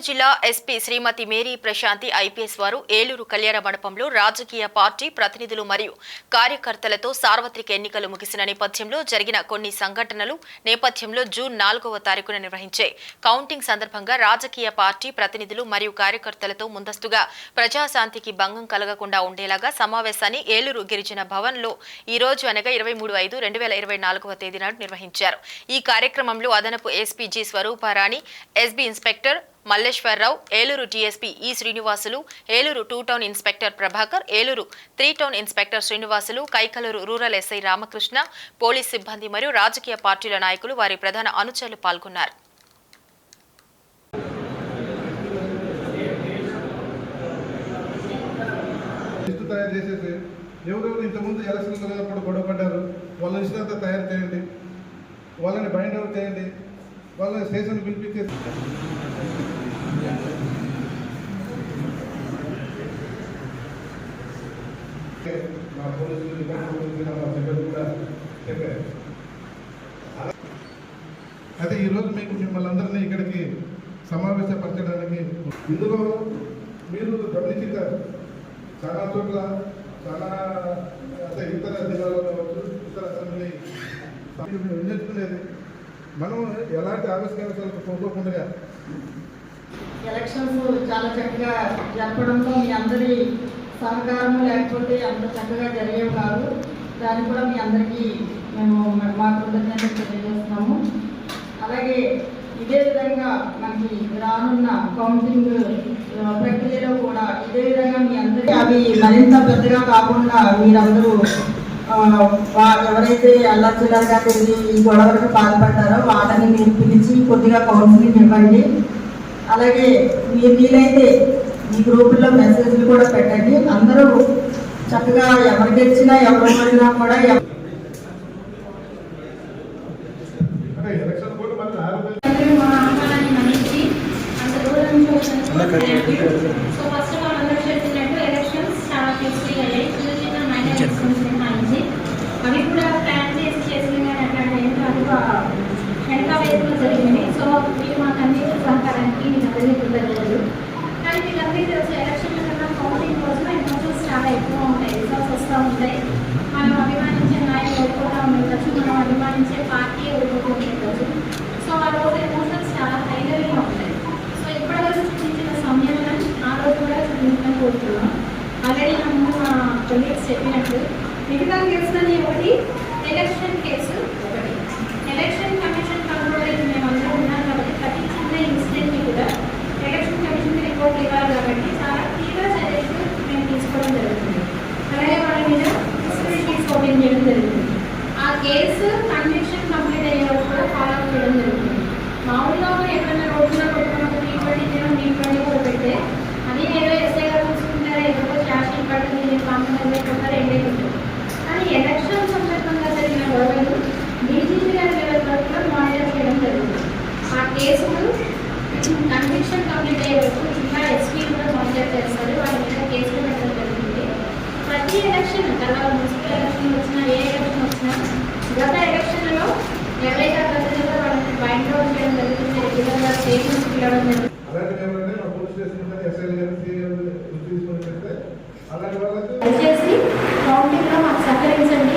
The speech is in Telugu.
జిల్లా SP Shrimati Mary Prashanti IPS వారు ఏలూరు కళ్యాణ మండపంలో రాజకీయ పార్టీ ప్రతినిధులు మరియు కార్యకర్తలతో సార్వత్రిక ఎన్నికలు ముగిసిన నేపథ్యంలో జరిగిన కొన్ని సంఘటనలు నేపథ్యంలో జూన్ నాలుగవ తారీఖున నిర్వహించే కౌంటింగ్ సందర్భంగా రాజకీయ పార్టీ ప్రతినిధులు మరియు కార్యకర్తలతో ముందస్తుగా ప్రజాశాంతికి భంగం కలగకుండా ఉండేలాగా సమావేశాన్ని ఏలూరు గిరిజన భవన్లో ఈ రోజు అనగా ఇరవై మూడు ఐదు రెండు వేల ఇరవై నాలుగవ తేదీ నాడు నిర్వహించారు. ఈ కార్యక్రమంలో అదనపు SP G Swaruparani SB inspector Malleswararao Eluru DSP E Srinivasulu Eluru two town inspector Prabhakar Eluru three town inspector Srinivasulu Kaikaluru rural SI Ramakrishna police సిబ్బంది మరియు రాజకీయ పార్టీల నాయకులు వారి ప్రధాన అనుచరులు పాల్గొన్నారు. తయారు చేసేసి ఎవరెవరు ఇంతకుముందు ఎలక్షన్ కూడా గొడవ పడ్డారు వాళ్ళ లిస్ట్ అంతా తయారు చేయండి వాళ్ళని బైండ్ అవుట్ చేయండి వాళ్ళని స్టేషన్ పిలిపించేసి మా పోలీసులు ఇబ్బంది కూడా చెప్పారు. అయితే ఈరోజు మీకు మిమ్మల్ని అందరినీ ఇక్కడికి సమావేశపరచడానికి ఇందులో మీరు గమనించారు చాలా చోట్ల చాలా అంటే ఇతర జిల్లాలో కావచ్చు ఇతర అసెంబ్లీ. మీరు వినియోగించుకునేది మనం ఎలాంటి ఆవిష్కరణలకు పోకోకుండా ఎలక్షన్స్ చాలా చక్కగా జరపడంలో మీ అందరి సహకారం లేకపోతే అంత చక్కగా జరిగేవి కాదు. దాన్ని కూడా మీ అందరికీ మేము మా కృతజ్ఞతలు తెలియజేస్తున్నాము. అలాగే ఇదే విధంగా మనకి రానున్న కౌంటింగ్ ప్రక్రియలో కూడా ఇదే విధంగా మీ అందరికీ అవి మరింత పెద్దగా కాకుండా మీరందరూ ఎవరైతే అల్లచిల్లరగా తిరిగి ఈ గొడవలకు బాధపడ్డారో వాళ్ళని మీరు పిలిచి కొద్దిగా కౌన్సిలింగ్ ఇవ్వండి. అలాగే మీరు వీలైతే ఈ గ్రూపుల్లో మెసేజ్లు కూడా పెట్టండి. అందరూ చక్కగా ఎవరు గెలిచినా ఎవరు పడినా కూడా అందరూ వెనక జరిగింది. సో మీరు మాకు అందించిన సహకారానికి నేను అందరినీ కృతజ్ఞతలు. కానీ మీకు అందరికీ తెలుసు ఎలక్షన్ల కన్నా కౌంటింగ్ కోసం ఎమోషన్స్ చాలా ఎక్కువ ఉంటాయి రిజల్ట్స్ వస్తూ ఉంటాయి. మనం అభిమానించే నాయకులు ఓడిపోతూ ఉండవచ్చు మనం అభిమానించే పార్టీ ఓడిపోతూ ఉండవచ్చు సో ఆ రోజు ఎమోషన్స్ చాలా హైలైట్గా ఉంటాయి. సో ఇప్పటివరకు చూపించిన సమయంలో ఆ రోజు కూడా చూపించడం కోరుతున్నాం ఆల్రెడీ నన్ను మా కొలీగ్స్ చెప్పినట్టు మిగతా కేసులని ఒకటి ఎలక్షన్ కేసు ఒకటి. ఎలక్షన్ కమిషన్కి ఇవ్వాలి కాబట్టి చాలా తీవ్ర చర్యలు మేము తీసుకోవడం జరుగుతుంది అలాగే వాళ్ళ మీద చేయడం జరుగుతుంది ఆ కేసు కన్విక్షన్ కంప్లీట్ అయ్యే వరకు కూడా ఫాలో అప్ చేయడం జరుగుతుంది మామూలుగా ఎక్కడైనా రోడ్డులో కొట్టుకున్నప్పుడు నీ బండి చేయడం నీ బండి కూడా పెడితే అది ఏదో ఎస్ఐ గారు చూసుకుంటారా ఏదో క్యాషింగ్ పడుతుంది నేను కాంప్రమైజ్ కానీ ఎలక్షన్ సందర్భంగా జరిగిన గొడవలు డీజీపీ గారి లెవెల్ వరకు మానిటర్ చేయడం జరుగుతుంది ఆ కేసులు కన్విక్షన్ కంప్లీట్ అయ్యే వరకు ఇంకా ఎస్పీ కూడా మానిటర్ చేస్తారు వాళ్ళ మీద కేసులు పెట్టడం జరుగుతుంది ప్రతి ఎలక్షన్ తర్వాత మున్సిపల్ ఎలక్షన్ వచ్చినా ఏ ఎలక్షన్ వచ్చినా గత ఎలక్షన్లలో ఎవరైతే ప్రజలుగా వాళ్ళని బైండ్ అవుట్ చేయడం జరుగుతుంది రెగ్యులర్గా స్టేషన్స్ పిలవడం జరుగుతుంది అలాంటి ఎవరైనా మా పోలీస్ స్టేషన్ కానీ ఎస్ఐలు కానీ సీఎం తీసుకొని చెప్తే అలాంటి వాళ్ళకి దయచేసి కౌంటింగ్లో మాకు సహకరించండి.